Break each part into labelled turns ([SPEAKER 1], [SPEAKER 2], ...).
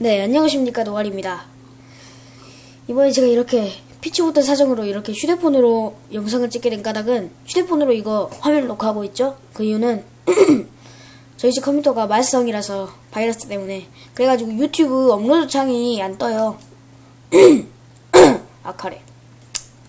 [SPEAKER 1] 네, 안녕하십니까, 노알입니다. 이번에 제가 이렇게 피치 못한 사정으로 이렇게 휴대폰으로 영상을 찍게 된 까닭은 휴대폰으로 이거 화면을 녹화하고 있죠? 그 이유는 저희 집 컴퓨터가 말썽이라서 바이러스 때문에 그래가지고 유튜브 업로드 창이 안 떠요. 아카레.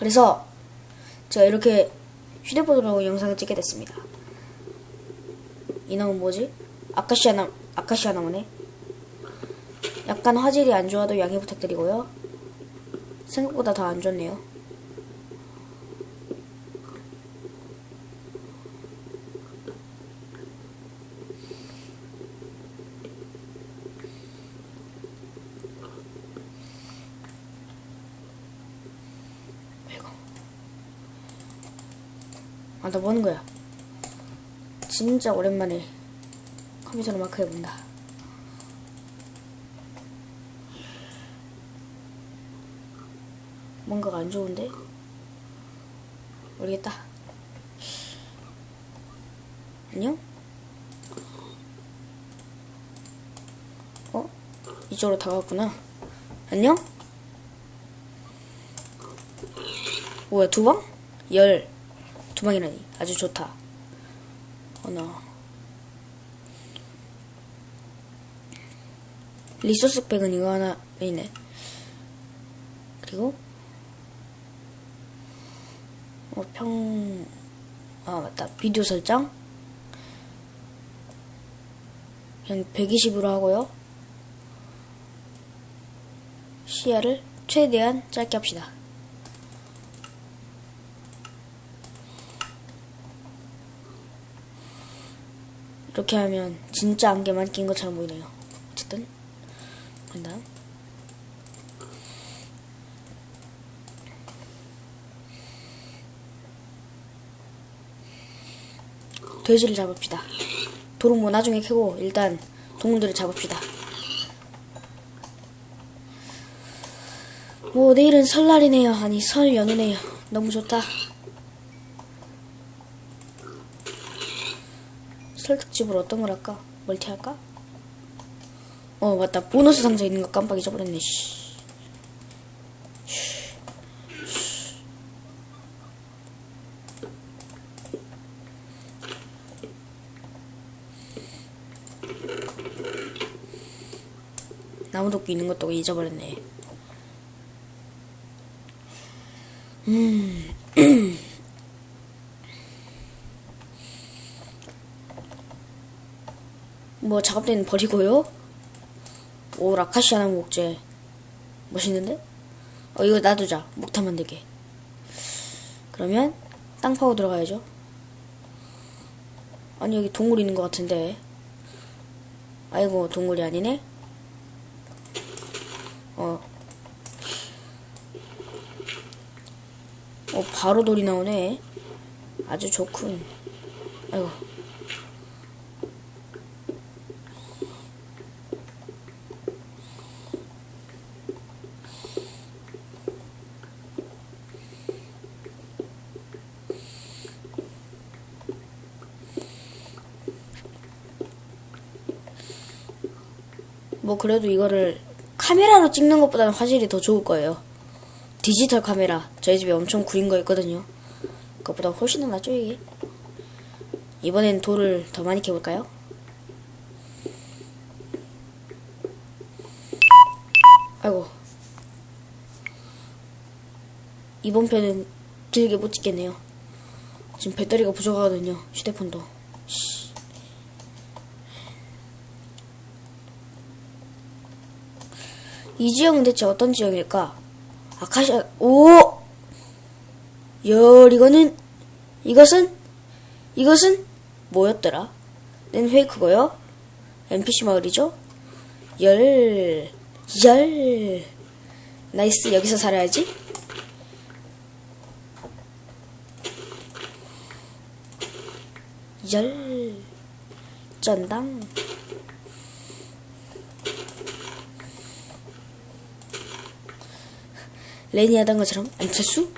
[SPEAKER 1] 그래서 제가 이렇게 휴대폰으로 영상을 찍게 됐습니다. 이 나무 뭐지? 아카시아 나 아카시아 나무네. 약간 화질이 안 좋아도 양해 부탁드리고요. 생각보다 더 안 좋네요. 아이고. 아, 나뭐 하는 거야? 진짜 오랜만에 컴퓨터로 마크 해본다. 뭔가가 안 좋은데? 모르겠다. 안녕? 어? 이쪽으로 다가왔구나. 안녕? 뭐야, 두 방? 열. 두 방이라니. 아주 좋다. 어너. 리소스 백은 이거 하나 있네. 그리고 어, 평, 아, 맞다. 비디오 설정. 그냥 120으로 하고요. 시야를 최대한 짧게 합시다. 이렇게 하면 진짜 안개만 낀 것처럼 보이네요. 어쨌든, 간다. 돼지를 잡읍시다. 뭐 나중에 캐고 일단 동물들을 잡읍시다. 뭐 내일은 설날이네요. 아니 설 연휴네요. 너무 좋다. 설 특집으로 어떤 걸 할까? 멀티 할까? 어 맞다 보너스 상자 있는 거 깜빡 잊어버렸네. 씨. 나무도끼 있는 것도 잊어버렸네. 음. 뭐 작업대는 버리고요. 오 라카시아 나무 목재 멋있는데? 어 이거 놔두자 목탄 만들게. 그러면 땅 파고 들어가야죠. 아니 여기 동굴 있는 것 같은데. 아이고 동굴이 아니네. 어. 어, 바로 돌이 나오네. 아주 좋군. 아이고. 뭐 그래도 이거를 카메라로 찍는 것보다는 화질이 더 좋을 거예요. 디지털 카메라 저희 집에 엄청 구린 거 있거든요. 그것보다 훨씬 더 낫죠 이게. 이번엔 돌을 더 많이 캐볼까요? 아이고 이번 편은 길게 못 찍겠네요. 지금 배터리가 부족하거든요. 휴대폰도. 이 지역은 대체 어떤 지역일까? 아카시아, 오! 열, 이거는, 이것은, 이것은 뭐였더라? 는 페이크고요. NPC 마을이죠? 열, 열. 나이스, 여기서 살아야지. 열, 전당. 레니 하던 것처럼 안철수?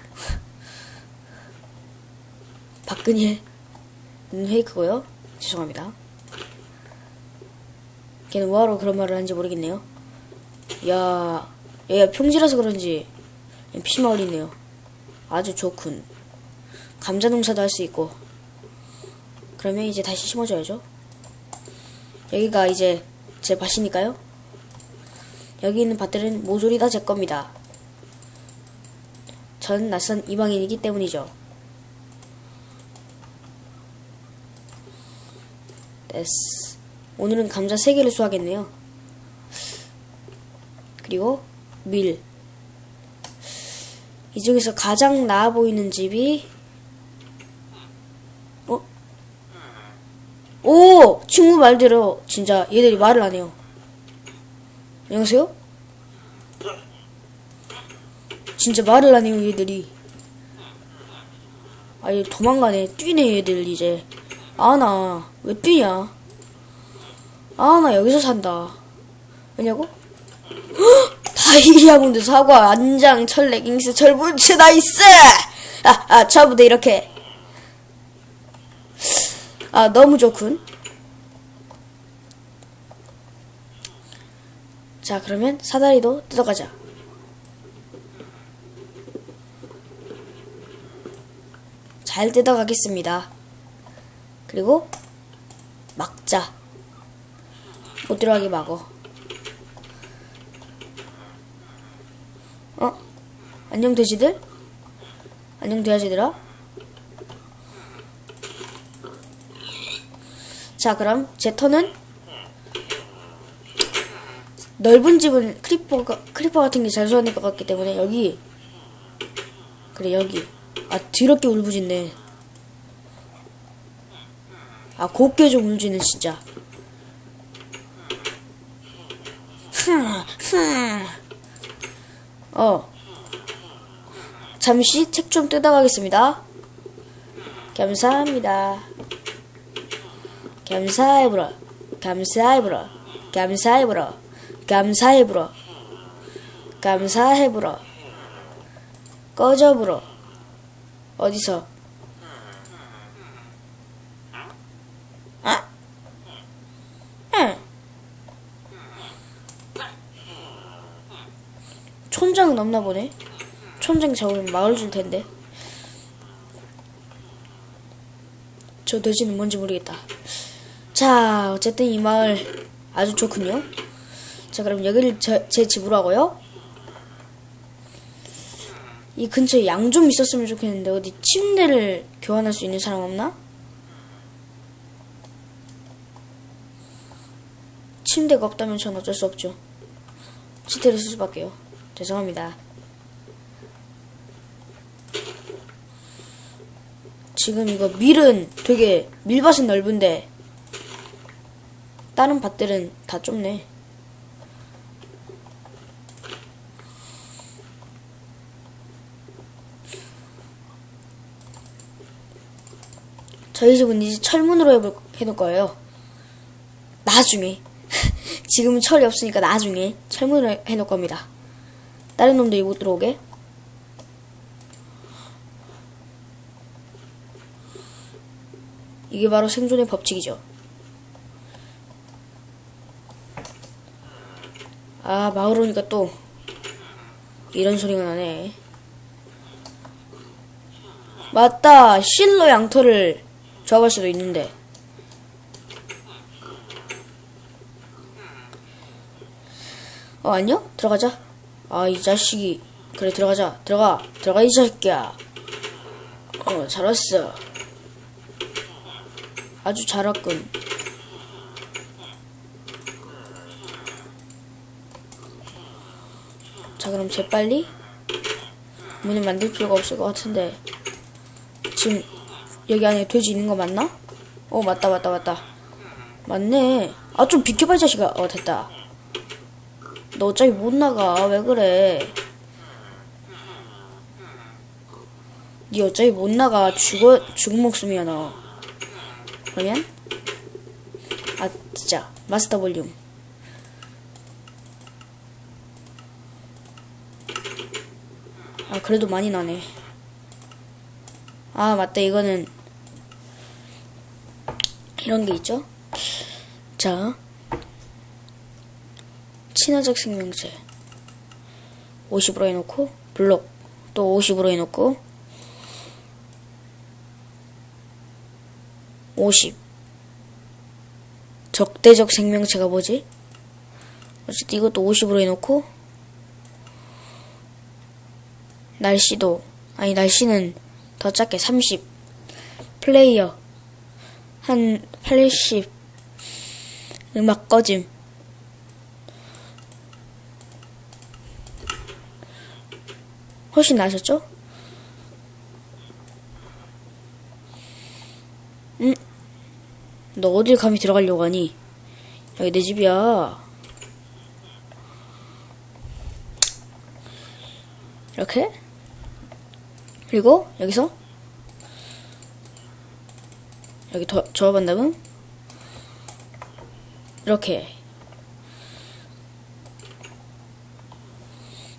[SPEAKER 1] 박근혜 는 페이크고요. 죄송합니다. 걔는 뭐하러 그런 말을 하는지 모르겠네요. 야, 여기가 평지라서 그런지 피시마을이 있네요. 아주 좋군. 감자 농사도 할 수 있고. 그러면 이제 다시 심어줘야죠. 여기가 이제 제 밭이니까요. 여기 있는 밭들은 모조리 다 제 겁니다. 전 낯선 이방인이기 때문이죠. 됐어. 오늘은 감자 3개를 수확했네요. 그리고 밀. 이 중에서 가장 나아 보이는 집이 어? 오! 친구 말대로 진짜 얘들이 말을 안 해요. 안녕하세요? 진짜 말을 안 해요 얘들이. 아얘 도망가네. 뛰네 얘들 이제. 아나 왜 뛰냐? 아 나 여기서 산다. 왜냐고? 다이아몬드 사과 안장 철 레깅스 철부츠 나이스 아아 처음부터 이렇게 아 너무 좋군 자 그러면 사다리도 뜯어가자 잘 뜯어가겠습니다 그리고 막자 못 들어가게 막어 어? 안녕 돼지들? 안녕 돼지들아? 자 그럼 제 턴은 넓은 집은 크리퍼가 크리퍼 같은 게 잘 소환될 것 같기 때문에 여기 그래 여기 아 더럽게 울부짖네 아 곱게 좀 울지는 진짜 어. 잠시 책 좀 뜯어가겠습니다. 감사합니다. 감사해 불어. 감사해 불어. 감사해 불어. 감사해 불어. 감사해 불어. 꺼져 불어. 어디서? 아? 응. 촌장은 없나 보네. 촌장 잡으면 마을 줄 텐데. 저 돼지는 뭔지 모르겠다. 자, 어쨌든 이 마을 아주 좋군요. 자, 그럼 여기를 저, 제 집으로 하고요. 이 근처에 양 좀 있었으면 좋겠는데 어디 침대를 교환할 수 있는 사람 없나? 침대가 없다면 전 어쩔 수 없죠. 침대를 쓸 수밖에요. 죄송합니다. 지금 이거 밀은 되게 밀밭은 넓은데 다른 밭들은 다 좁네. 저희 집은 이제 철문으로 해볼, 해놓을 거예요. 나중에. 지금은 철이 없으니까 나중에 철문으로 해놓을 겁니다. 다른 놈들이 못 들어오게. 이게 바로 생존의 법칙이죠. 아, 마을 오니까 또 이런 소리가 나네. 맞다. 실로 양털을 조합할 수도 있는데. 어, 안녕? 들어가자. 아, 이 자식이. 그래, 들어가자. 들어가. 들어가, 이 새끼야. 어, 잘 왔어. 아주 잘 왔군. 자, 그럼 재빨리 문을 만들 필요가 없을 것 같은데. 지금 여기 안에 돼지 있는 거 맞나? 어, 맞다, 맞다, 맞다. 맞네. 아, 좀 비켜봐, 이 자식아. 어, 됐다. 너 어차피 못 나가. 왜 그래? 니 어차피 못 나가. 죽어, 죽은 목숨이야, 너. 그러면? 아, 진짜. 마스터 볼륨. 아, 그래도 많이 나네. 아, 맞다. 이거는, 이런 게 있죠? 자. 친화적 생명체 50으로 해놓고 블록 또 50으로 해놓고 50 적대적 생명체가 뭐지? 어쨌든 이것도 50으로 해놓고 날씨도 아니 날씨는 더 작게 30 플레이어 한 80 음악 꺼짐 훨씬 나으셨죠? 응? 너 어딜 감히 들어가려고 하니? 여기 내 집이야. 이렇게? 그리고 여기서 여기 더 저어본 다음 이렇게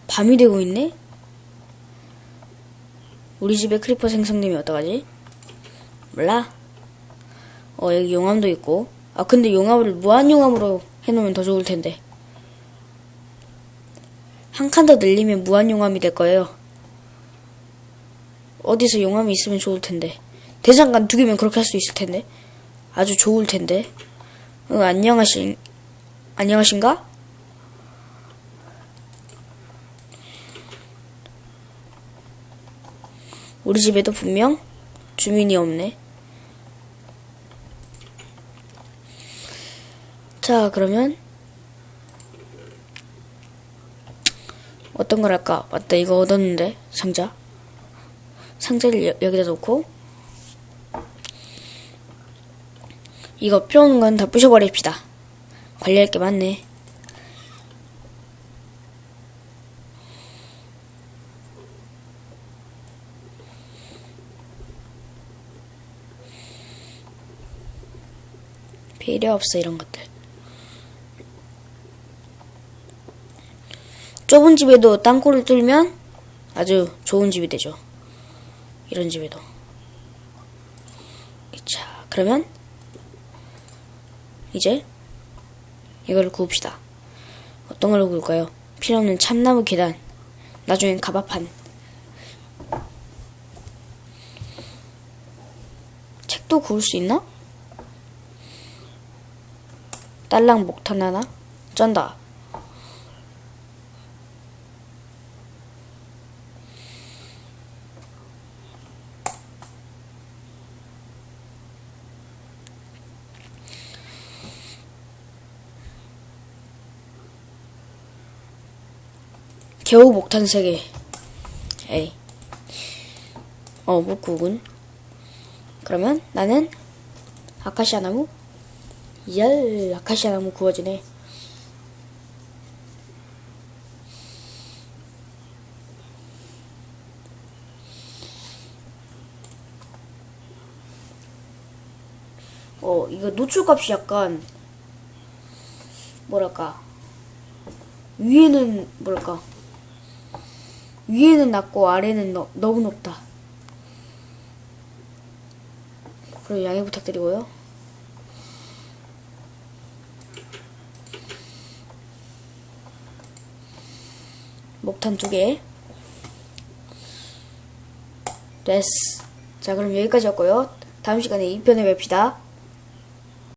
[SPEAKER 1] 밤이 되고 있네? 우리 집에 크리퍼 생성되면 어떡하지? 몰라. 어, 여기 용암도 있고. 아, 근데 용암을 무한 용암으로 해놓으면 더 좋을 텐데. 한 칸 더 늘리면 무한 용암이 될 거예요. 어디서 용암이 있으면 좋을 텐데. 대장간 두 개면 그렇게 할 수 있을 텐데. 아주 좋을 텐데. 응, 안녕하신, 안녕하신가? 우리 집에도 분명 주민이 없네. 자, 그러면 어떤 걸 할까? 맞다, 이거 얻었는데 상자. 상자를 여, 여기다 놓고 이거 필요 없는 건다 부셔버립시다. 관리할 게 많네. 필요 없어 이런 것들. 좁은 집에도 땅굴을 뚫면 아주 좋은 집이 되죠. 이런 집에도. 자, 그러면 이제 이걸 구웁시다. 어떤 걸로 구울까요? 필요 없는 참나무 계단. 나중엔 가바판. 책도 구울 수 있나? 딸랑 목탄 하나? 쩐다. 겨우 목탄 세 개. 에이. 어, 목구군. 그러면 나는 아카시아 나무? 열, 아카시아 나무 구워지네. 어, 이거 노출값이 약간, 뭐랄까. 위에는, 뭐랄까. 위에는 낮고 아래는 너, 너무 높다. 그럼 양해 부탁드리고요. 목탄 두 개. 됐어. 자, 그럼 여기까지였고요. 다음 시간에 2편을 뵙시다.